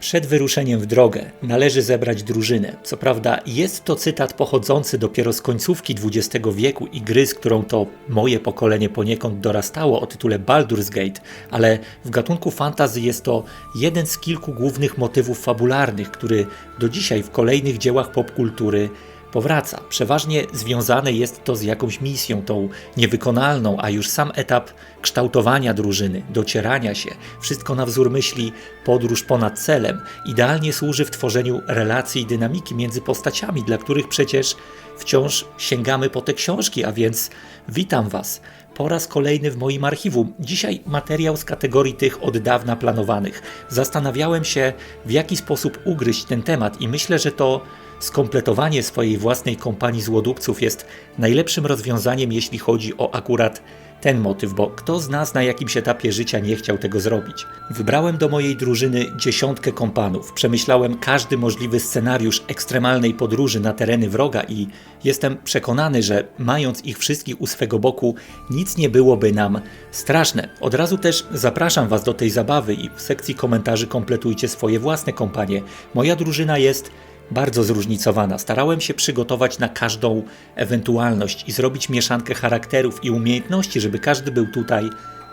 Przed wyruszeniem w drogę należy zebrać drużynę. Co prawda jest to cytat pochodzący dopiero z końcówki XX wieku i gry, z którą to moje pokolenie poniekąd dorastało o tytule Baldur's Gate, ale w gatunku fantasy jest to jeden z kilku głównych motywów fabularnych, który do dzisiaj w kolejnych dziełach popkultury powraca. Przeważnie związane jest to z jakąś misją, tą niewykonalną, a już sam etap kształtowania drużyny, docierania się, wszystko na wzór myśli podróż ponad celem, idealnie służy w tworzeniu relacji i dynamiki między postaciami, dla których przecież wciąż sięgamy po te książki, a więc witam Was po raz kolejny w moim archiwum. Dzisiaj materiał z kategorii tych od dawna planowanych. Zastanawiałem się, w jaki sposób ugryźć ten temat, i myślę, że to skompletowanie swojej własnej kompanii złodupców jest najlepszym rozwiązaniem, jeśli chodzi o akurat ten motyw, bo kto z nas na jakimś etapie życia nie chciał tego zrobić? Wybrałem do mojej drużyny dziesiątkę kompanów, przemyślałem każdy możliwy scenariusz ekstremalnej podróży na tereny wroga i jestem przekonany, że mając ich wszystkich u swego boku, nic nie byłoby nam straszne. Od razu też zapraszam Was do tej zabawy i w sekcji komentarzy kompletujcie swoje własne kompanie. Moja drużyna jest bardzo zróżnicowana. Starałem się przygotować na każdą ewentualność i zrobić mieszankę charakterów i umiejętności, żeby każdy był tutaj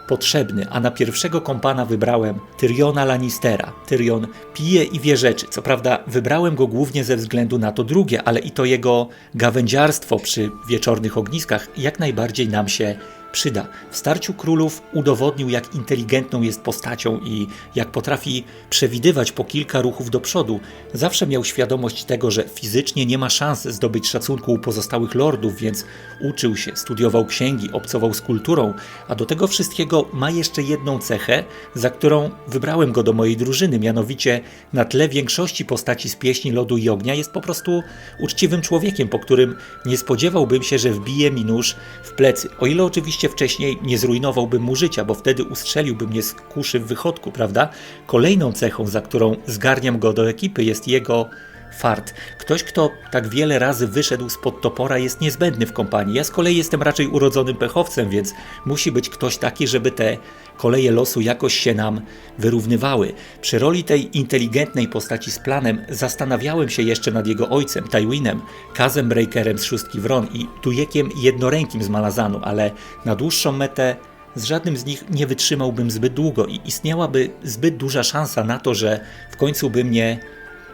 potrzebny, a na pierwszego kompana wybrałem Tyriona Lannistera. Tyrion pije i wie rzeczy. Co prawda wybrałem go głównie ze względu na to drugie, ale i to jego gawędziarstwo przy wieczornych ogniskach jak najbardziej nam się przyda. W starciu królów udowodnił, jak inteligentną jest postacią i jak potrafi przewidywać po kilka ruchów do przodu. Zawsze miał świadomość tego, że fizycznie nie ma szans zdobyć szacunku u pozostałych lordów, więc uczył się, studiował księgi, obcował z kulturą, a do tego wszystkiego ma jeszcze jedną cechę, za którą wybrałem go do mojej drużyny, mianowicie na tle większości postaci z pieśni lodu i ognia jest po prostu uczciwym człowiekiem, po którym nie spodziewałbym się, że wbije mi nóż w plecy. O ile oczywiście wcześniej nie zrujnowałbym mu życia, bo wtedy ustrzeliłby mnie z kuszy w wychodku, prawda? Kolejną cechą, za którą zgarniam go do ekipy, jest jego fart. Ktoś, kto tak wiele razy wyszedł spod topora, jest niezbędny w kompanii. Ja z kolei jestem raczej urodzonym pechowcem, więc musi być ktoś taki, żeby te koleje losu jakoś się nam wyrównywały. Przy roli tej inteligentnej postaci z planem zastanawiałem się jeszcze nad jego ojcem, Tywinem, Kazem Breakerem z Szóstki Wron i Tujekiem Jednorękim z Malazanu, ale na dłuższą metę z żadnym z nich nie wytrzymałbym zbyt długo i istniałaby zbyt duża szansa na to, że w końcu by mnie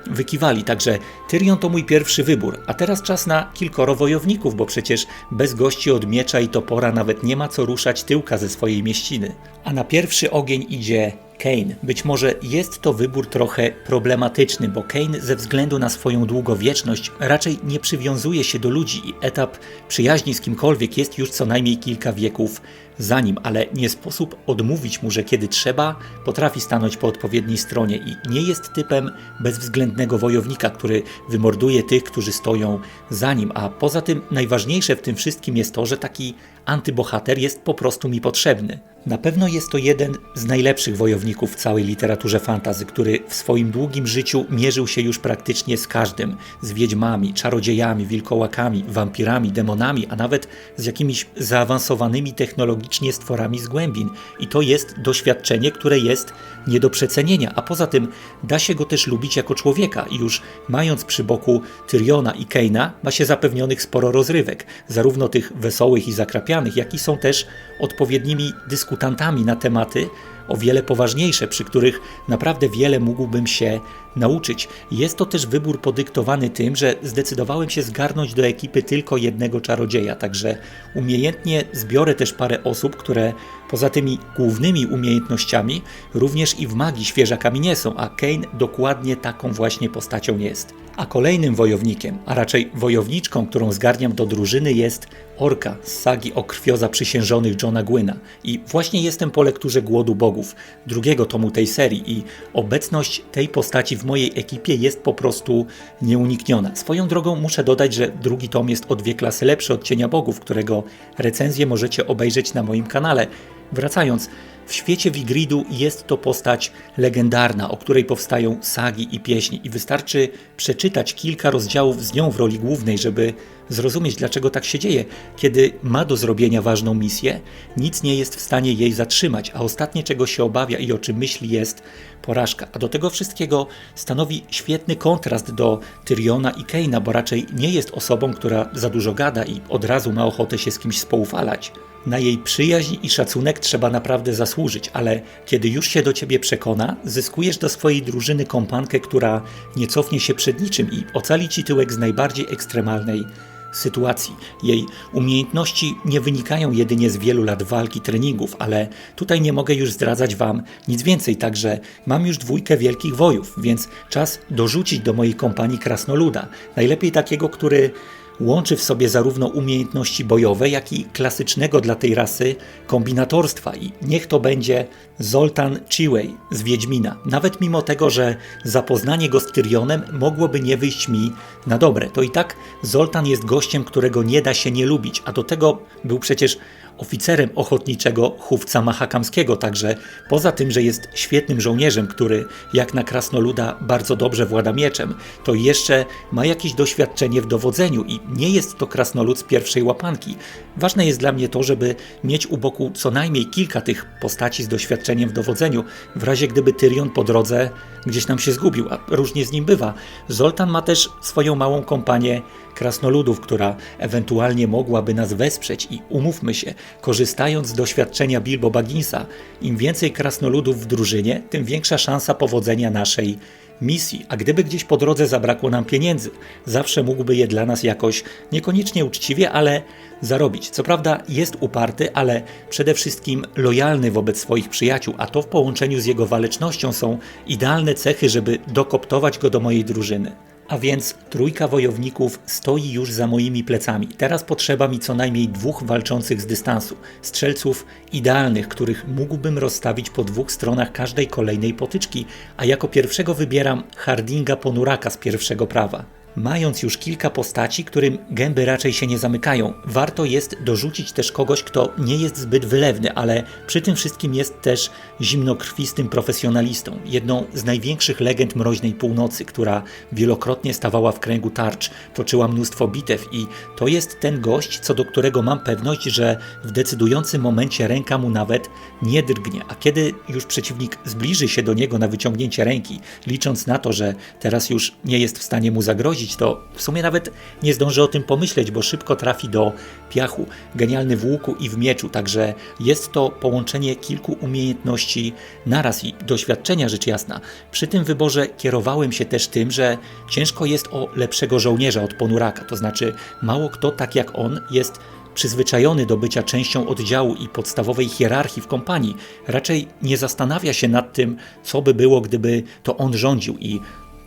wykiwali. Także Tyrion to mój pierwszy wybór. A teraz czas na kilkoro wojowników, bo przecież bez gości od miecza i topora nawet nie ma co ruszać tyłka ze swojej mieściny. A na pierwszy ogień idzie Kane. Być może jest to wybór trochę problematyczny, bo Kane ze względu na swoją długowieczność raczej nie przywiązuje się do ludzi i etap przyjaźni z kimkolwiek jest już co najmniej kilka wieków za nim, ale nie sposób odmówić mu, że kiedy trzeba, potrafi stanąć po odpowiedniej stronie i nie jest typem bezwzględnego wojownika, który wymorduje tych, którzy stoją za nim. A poza tym najważniejsze w tym wszystkim jest to, że taki antybohater jest po prostu mi potrzebny. Na pewno jest to jeden z najlepszych wojowników w całej literaturze fantazy, który w swoim długim życiu mierzył się już praktycznie z każdym, z wiedźmami, czarodziejami, wilkołakami, wampirami, demonami, a nawet z jakimiś zaawansowanymi technologicznie stworami z głębin. I to jest doświadczenie, które jest nie do przecenienia, a poza tym da się go też lubić jako człowieka i już mając przy boku Tyriona i Keina ma się zapewnionych sporo rozrywek, zarówno tych wesołych i zakrapianych, jak i są też odpowiednimi dyskutantami na tematy o wiele poważniejsze, przy których naprawdę wiele mógłbym się nauczyć. Jest to też wybór podyktowany tym, że zdecydowałem się zgarnąć do ekipy tylko jednego czarodzieja, także umiejętnie zbiorę też parę osób, które poza tymi głównymi umiejętnościami również i w magii świeżakami nie są, a Kane dokładnie taką właśnie postacią jest. A kolejnym wojownikiem, a raczej wojowniczką, którą zgarniam do drużyny jest Orka z sagi o krwioza przysiężonych Johna Gwyna. I właśnie jestem po lekturze Głodu Bogów, drugiego tomu tej serii i obecność tej postaci w mojej ekipie jest po prostu nieunikniona. Swoją drogą muszę dodać, że drugi tom jest o dwie klasy lepszy od Cienia Bogów, którego recenzję możecie obejrzeć na moim kanale. Wracając, W świecie Wigridu jest to postać legendarna, o której powstają sagi i pieśni i wystarczy przeczytać kilka rozdziałów z nią w roli głównej, żeby zrozumieć, dlaczego tak się dzieje. Kiedy ma do zrobienia ważną misję, nic nie jest w stanie jej zatrzymać, a ostatnie, czego się obawia i o czym myśli, jest porażka. A do tego wszystkiego stanowi świetny kontrast do Tyriona i Keina, bo raczej nie jest osobą, która za dużo gada i od razu ma ochotę się z kimś spoufalać. Na jej przyjaźń i szacunek trzeba naprawdę zasłużyć, ale kiedy już się do ciebie przekona, zyskujesz do swojej drużyny kompankę, która nie cofnie się przed niczym i ocali ci tyłek z najbardziej ekstremalnej sytuacji. Jej umiejętności nie wynikają jedynie z wielu lat walki, treningów, ale tutaj nie mogę już zdradzać Wam nic więcej, także mam już dwójkę wielkich wojów, więc czas dorzucić do mojej kompanii krasnoluda. Najlepiej takiego, który łączy w sobie zarówno umiejętności bojowe, jak i klasycznego dla tej rasy kombinatorstwa. I niech to będzie Zoltan Chiwej z Wiedźmina. Nawet mimo tego, że zapoznanie go z Tyrionem mogłoby nie wyjść mi na dobre, to i tak Zoltan jest gościem, którego nie da się nie lubić, a do tego był przecież oficerem ochotniczego chówca Mahakamskiego, także poza tym, że jest świetnym żołnierzem, który jak na krasnoluda bardzo dobrze włada mieczem, to jeszcze ma jakieś doświadczenie w dowodzeniu i nie jest to krasnolud z pierwszej łapanki. Ważne jest dla mnie to, żeby mieć u boku co najmniej kilka tych postaci z doświadczeniem w dowodzeniu, w razie gdyby Tyrion po drodze gdzieś nam się zgubił, a różnie z nim bywa. Zoltan ma też swoją małą kompanię krasnoludów, która ewentualnie mogłaby nas wesprzeć i umówmy się, korzystając z doświadczenia Bilbo Bagginsa, im więcej krasnoludów w drużynie, tym większa szansa powodzenia naszej misji, a gdyby gdzieś po drodze zabrakło nam pieniędzy, zawsze mógłby je dla nas jakoś niekoniecznie uczciwie, ale zarobić. Co prawda jest uparty, ale przede wszystkim lojalny wobec swoich przyjaciół, a to w połączeniu z jego walecznością są idealne cechy, żeby dokoptować go do mojej drużyny. A więc trójka wojowników stoi już za moimi plecami. Teraz potrzeba mi co najmniej dwóch walczących z dystansu. Strzelców idealnych, których mógłbym rozstawić po dwóch stronach każdej kolejnej potyczki, a jako pierwszego wybieram Hardinga Ponuraka z pierwszego prawa. Mając już kilka postaci, którym gęby raczej się nie zamykają, warto jest dorzucić też kogoś, kto nie jest zbyt wylewny, ale przy tym wszystkim jest też zimnokrwistym profesjonalistą. Jedną z największych legend mroźnej północy, która wielokrotnie stawała w kręgu tarcz, toczyła mnóstwo bitew i to jest ten gość, co do którego mam pewność, że w decydującym momencie ręka mu nawet nie drgnie. A kiedy już przeciwnik zbliży się do niego na wyciągnięcie ręki, licząc na to, że teraz już nie jest w stanie mu zagrozić, to w sumie nawet nie zdąży o tym pomyśleć, bo szybko trafi do piachu. Genialny w łuku i w mieczu, także jest to połączenie kilku umiejętności naraz i doświadczenia rzecz jasna. Przy tym wyborze kierowałem się też tym, że ciężko jest o lepszego żołnierza od ponuraka, to znaczy mało kto tak jak on jest przyzwyczajony do bycia częścią oddziału i podstawowej hierarchii w kompanii, raczej nie zastanawia się nad tym, co by było, gdyby to on rządził i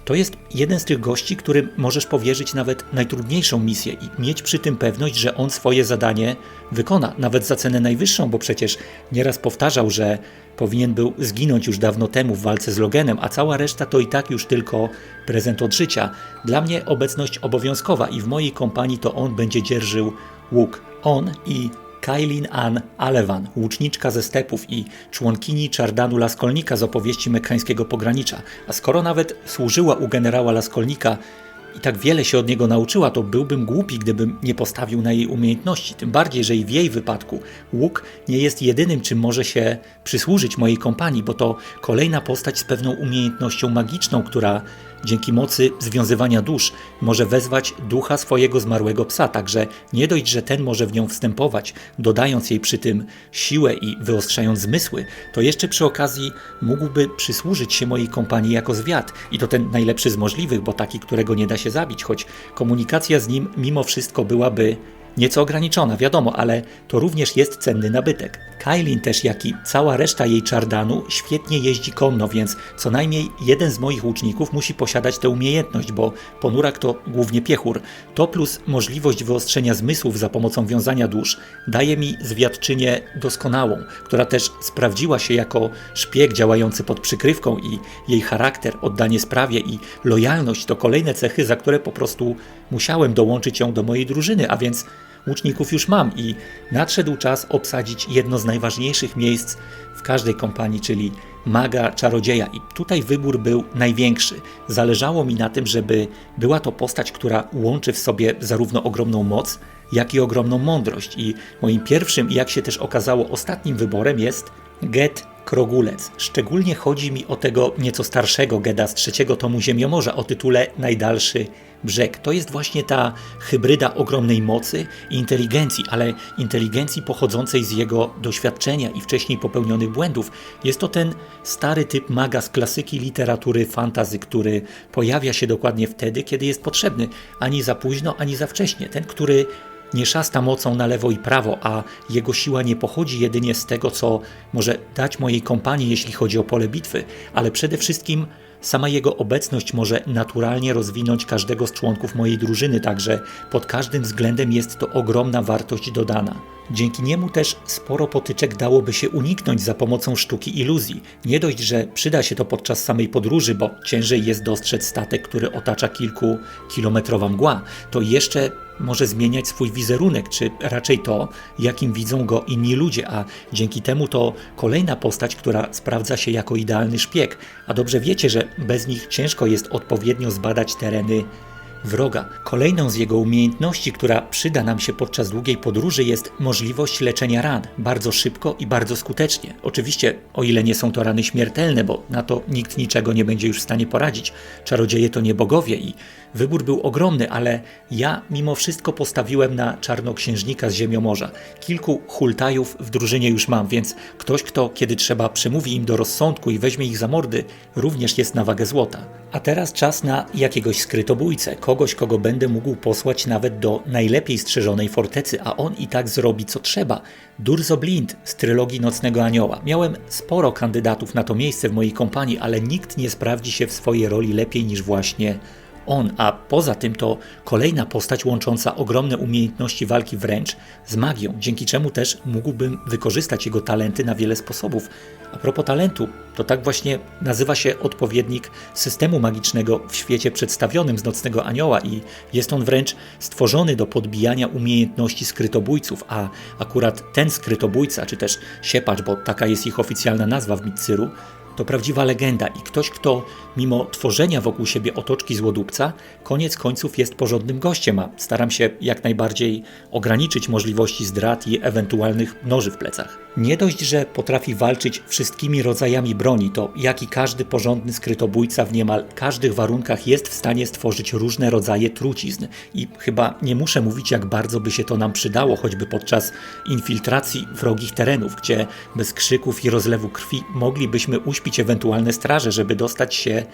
to jest jeden z tych gości, którym możesz powierzyć nawet najtrudniejszą misję i mieć przy tym pewność, że on swoje zadanie wykona, nawet za cenę najwyższą, bo przecież nieraz powtarzał, że powinien był zginąć już dawno temu w walce z Logenem, a cała reszta to i tak już tylko prezent od życia. Dla mnie obecność obowiązkowa i w mojej kompanii to on będzie dzierżył łuk. On i Kailin Ann Alevan, łuczniczka ze stepów i członkini Czardanu Laskolnika z opowieści mekańskiego pogranicza. A skoro nawet służyła u generała Laskolnika i tak wiele się od niego nauczyła, to byłbym głupi, gdybym nie postawił na jej umiejętności. Tym bardziej, że i w jej wypadku łuk nie jest jedynym, czym może się przysłużyć mojej kompanii, bo to kolejna postać z pewną umiejętnością magiczną, która dzięki mocy związywania dusz może wezwać ducha swojego zmarłego psa, także nie dość, że ten może w nią wstępować, dodając jej przy tym siłę i wyostrzając zmysły, to jeszcze przy okazji mógłby przysłużyć się mojej kompanii jako zwiat. I to ten najlepszy z możliwych, bo taki, którego nie da się zabić, choć komunikacja z nim mimo wszystko byłaby Nieco ograniczona, wiadomo, ale to również jest cenny nabytek. Kailin też, jak i cała reszta jej czardanu, świetnie jeździ konno, więc co najmniej jeden z moich łuczników musi posiadać tę umiejętność, bo ponurak to głównie piechur. To plus możliwość wyostrzenia zmysłów za pomocą wiązania dusz daje mi zwiadczynię doskonałą, która też sprawdziła się jako szpieg działający pod przykrywką i jej charakter, oddanie sprawie i lojalność to kolejne cechy, za które po prostu musiałem dołączyć ją do mojej drużyny, a więc łuczników już mam i nadszedł czas obsadzić jedno z najważniejszych miejsc w każdej kompanii, czyli maga, czarodzieja. I tutaj wybór był największy. Zależało mi na tym, żeby była to postać, która łączy w sobie zarówno ogromną moc, jak i ogromną mądrość. I moim pierwszym, i jak się też okazało, ostatnim wyborem jest Get Krogulec. Szczególnie chodzi mi o tego nieco starszego Geda z trzeciego tomu Ziemiomorza o tytule Najdalszy brzeg. To jest właśnie ta hybryda ogromnej mocy i inteligencji, ale inteligencji pochodzącej z jego doświadczenia i wcześniej popełnionych błędów. Jest to ten stary typ maga z klasyki literatury fantazy, który pojawia się dokładnie wtedy, kiedy jest potrzebny. Ani za późno, ani za wcześnie. Ten, który nie szasta mocą na lewo i prawo, a jego siła nie pochodzi jedynie z tego, co może dać mojej kompanii, jeśli chodzi o pole bitwy, ale przede wszystkim sama jego obecność może naturalnie rozwinąć każdego z członków mojej drużyny, także pod każdym względem jest to ogromna wartość dodana. Dzięki niemu też sporo potyczek dałoby się uniknąć za pomocą sztuki iluzji. Nie dość, że przyda się to podczas samej podróży, bo ciężej jest dostrzec statek, który otacza kilkukilometrowa mgła, to jeszcze może zmieniać swój wizerunek, czy raczej to, jakim widzą go inni ludzie, a dzięki temu to kolejna postać, która sprawdza się jako idealny szpieg. A dobrze wiecie, że bez nich ciężko jest odpowiednio zbadać tereny wroga. Kolejną z jego umiejętności, która przyda nam się podczas długiej podróży, jest możliwość leczenia ran bardzo szybko i bardzo skutecznie. Oczywiście, o ile nie są to rany śmiertelne, bo na to nikt niczego nie będzie już w stanie poradzić. Czarodzieje to nie bogowie i wybór był ogromny, ale ja mimo wszystko postawiłem na czarnoksiężnika z Ziemiomorza. Kilku hultajów w drużynie już mam, więc ktoś, kto kiedy trzeba przemówi im do rozsądku i weźmie ich za mordy, również jest na wagę złota. A teraz czas na jakiegoś skrytobójcę, kogo będę mógł posłać nawet do najlepiej strzeżonej fortecy, a on i tak zrobi co trzeba. Durzo Blind z trylogii Nocnego Anioła. Miałem sporo kandydatów na to miejsce w mojej kompanii, ale nikt nie sprawdzi się w swojej roli lepiej niż właśnie on, a poza tym to kolejna postać łącząca ogromne umiejętności walki wręcz z magią, dzięki czemu też mógłbym wykorzystać jego talenty na wiele sposobów. A propos talentu, to tak właśnie nazywa się odpowiednik systemu magicznego w świecie przedstawionym z Nocnego Anioła i jest on wręcz stworzony do podbijania umiejętności skrytobójców, a akurat ten skrytobójca, czy też siepacz, bo taka jest ich oficjalna nazwa w Mitcyru, to prawdziwa legenda i ktoś, kto mimo tworzenia wokół siebie otoczki złodupca, koniec końców jest porządnym gościem, a staram się jak najbardziej ograniczyć możliwości zdrad i ewentualnych noży w plecach. Nie dość, że potrafi walczyć wszystkimi rodzajami broni, to jak i każdy porządny skrytobójca w niemal każdych warunkach jest w stanie stworzyć różne rodzaje trucizn. I chyba nie muszę mówić, jak bardzo by się to nam przydało, choćby podczas infiltracji wrogich terenów, gdzie bez krzyków i rozlewu krwi moglibyśmy uśpić ewentualne straże, żeby dostać się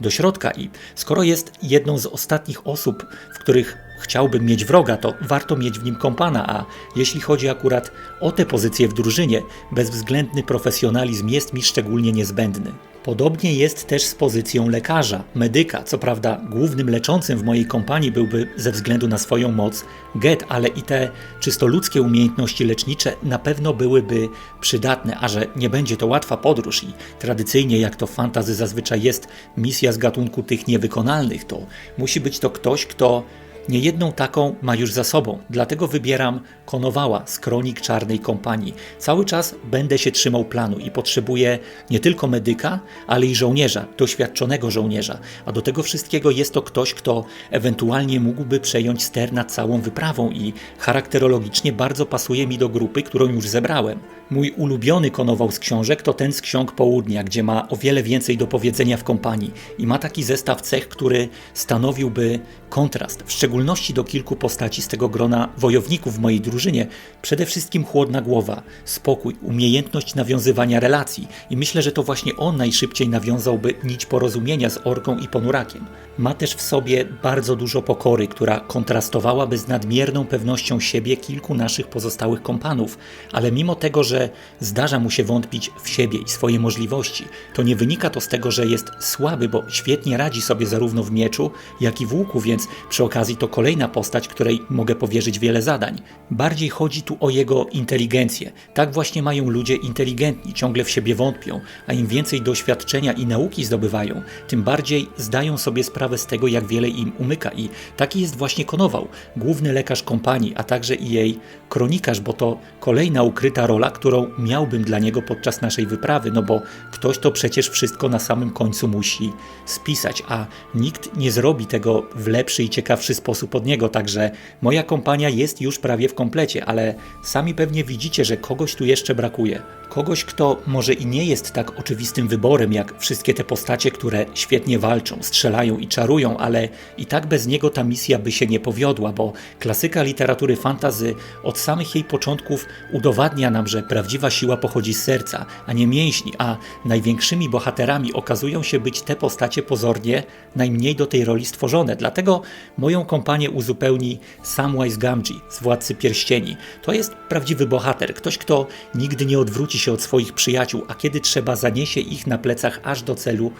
do środka. I skoro jest jedną z ostatnich osób, w których chciałbym mieć wroga, to warto mieć w nim kompana, a jeśli chodzi akurat o tę pozycję w drużynie, bezwzględny profesjonalizm jest mi szczególnie niezbędny. Podobnie jest też z pozycją lekarza, medyka. Co prawda, głównym leczącym w mojej kompanii byłby ze względu na swoją moc Get, ale i te czysto ludzkie umiejętności lecznicze na pewno byłyby przydatne, a że nie będzie to łatwa podróż i tradycyjnie, jak to w fantazy zazwyczaj jest, misja z gatunku tych niewykonalnych, to musi być to ktoś, kto Niejedną taką ma już za sobą, dlatego wybieram Konowała z kronik Czarnej Kompanii. Cały czas będę się trzymał planu i potrzebuję nie tylko medyka, ale i żołnierza, doświadczonego żołnierza. A do tego wszystkiego jest to ktoś, kto ewentualnie mógłby przejąć ster nad całą wyprawą i charakterologicznie bardzo pasuje mi do grupy, którą już zebrałem. Mój ulubiony konował z książek to ten z ksiąg południa, gdzie ma o wiele więcej do powiedzenia w kompanii i ma taki zestaw cech, który stanowiłby kontrast, w szczególności do kilku postaci z tego grona wojowników w mojej drużynie. Przede wszystkim chłodna głowa, spokój, umiejętność nawiązywania relacji i myślę, że to właśnie on najszybciej nawiązałby nić porozumienia z orką i ponurakiem. Ma też w sobie bardzo dużo pokory, która kontrastowałaby z nadmierną pewnością siebie kilku naszych pozostałych kompanów, ale mimo tego, że że zdarza mu się wątpić w siebie i swoje możliwości, to nie wynika to z tego, że jest słaby, bo świetnie radzi sobie zarówno w mieczu, jak i w łuku, więc przy okazji to kolejna postać, której mogę powierzyć wiele zadań. Bardziej chodzi tu o jego inteligencję. Tak właśnie mają ludzie inteligentni, ciągle w siebie wątpią, a im więcej doświadczenia i nauki zdobywają, tym bardziej zdają sobie sprawę z tego, jak wiele im umyka. I taki jest właśnie Konował, główny lekarz kompanii, a także i jej kronikarz, bo to kolejna ukryta rola, którą miałbym dla niego podczas naszej wyprawy, no bo ktoś to przecież wszystko na samym końcu musi spisać, a nikt nie zrobi tego w lepszy i ciekawszy sposób od niego, także moja kompania jest już prawie w komplecie, ale sami pewnie widzicie, że kogoś tu jeszcze brakuje. Kogoś, kto może i nie jest tak oczywistym wyborem jak wszystkie te postacie, które świetnie walczą, strzelają i czarują, ale i tak bez niego ta misja by się nie powiodła, bo klasyka literatury fantazy od samych jej początków udowadnia nam, że prawdziwa siła pochodzi z serca, a nie mięśni, a największymi bohaterami okazują się być te postacie pozornie najmniej do tej roli stworzone. Dlatego moją kompanię uzupełni Samwise Gamgee z Władcy Pierścieni. To jest prawdziwy bohater, ktoś, kto nigdy nie odwróci się od swoich przyjaciół, a kiedy trzeba zaniesie ich na plecach aż do celu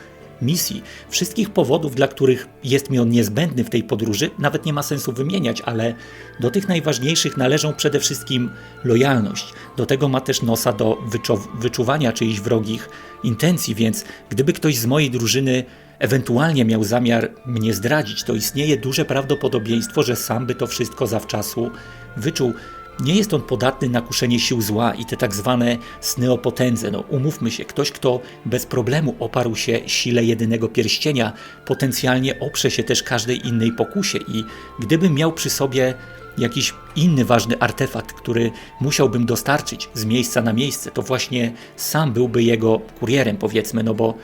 misji. Wszystkich powodów, dla których jest mi on niezbędny w tej podróży, nawet nie ma sensu wymieniać, ale do tych najważniejszych należą przede wszystkim lojalność. Do tego ma też nosa do wyczuwania czyichś wrogich intencji, więc gdyby ktoś z mojej drużyny ewentualnie miał zamiar mnie zdradzić, to istnieje duże prawdopodobieństwo, że sam by to wszystko zawczasu wyczuł. Nie jest on podatny na kuszenie sił zła i te tak zwane sny o potędze. No, umówmy się, ktoś, kto bez problemu oparł się sile jedynego pierścienia, potencjalnie oprze się też każdej innej pokusie i gdybym miał przy sobie jakiś inny ważny artefakt, który musiałbym dostarczyć z miejsca na miejsce, to właśnie sam byłby jego kurierem, powiedzmy, no bo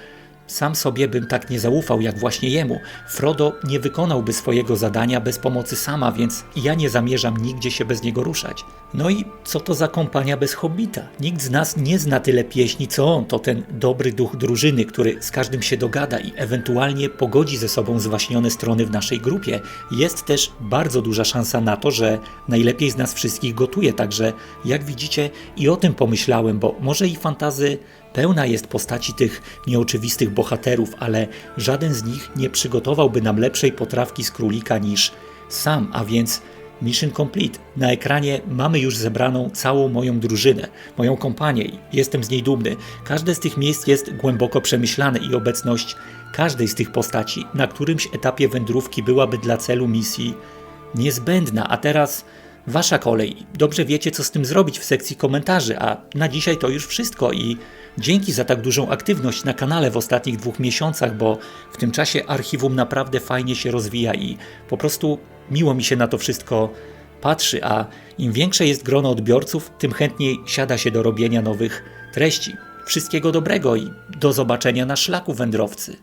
sam sobie bym tak nie zaufał jak właśnie jemu. Frodo nie wykonałby swojego zadania bez pomocy sama, więc ja nie zamierzam nigdzie się bez niego ruszać. No i co to za kompania bez hobbita? Nikt z nas nie zna tyle pieśni co on. To ten dobry duch drużyny, który z każdym się dogada i ewentualnie pogodzi ze sobą zwaśnione strony w naszej grupie. Jest też bardzo duża szansa na to, że najlepiej z nas wszystkich gotuje, także jak widzicie i o tym pomyślałem, bo może i fantazy Pełna jest postaci tych nieoczywistych bohaterów, ale żaden z nich nie przygotowałby nam lepszej potrawki z królika niż sam, a więc Mission Complete. Na ekranie mamy już zebraną całą moją drużynę, moją kompanię jestem z niej dumny. Każde z tych miejsc jest głęboko przemyślane i obecność każdej z tych postaci na którymś etapie wędrówki byłaby dla celu misji niezbędna. A teraz wasza kolej. Dobrze wiecie, co z tym zrobić w sekcji komentarzy, a na dzisiaj to już wszystko i Dzięki za tak dużą aktywność na kanale w ostatnich dwóch miesiącach, bo w tym czasie archiwum naprawdę fajnie się rozwija i po prostu miło mi się na to wszystko patrzy, a im większe jest grono odbiorców, tym chętniej siada się do robienia nowych treści. Wszystkiego dobrego i do zobaczenia na szlaku wędrowcy.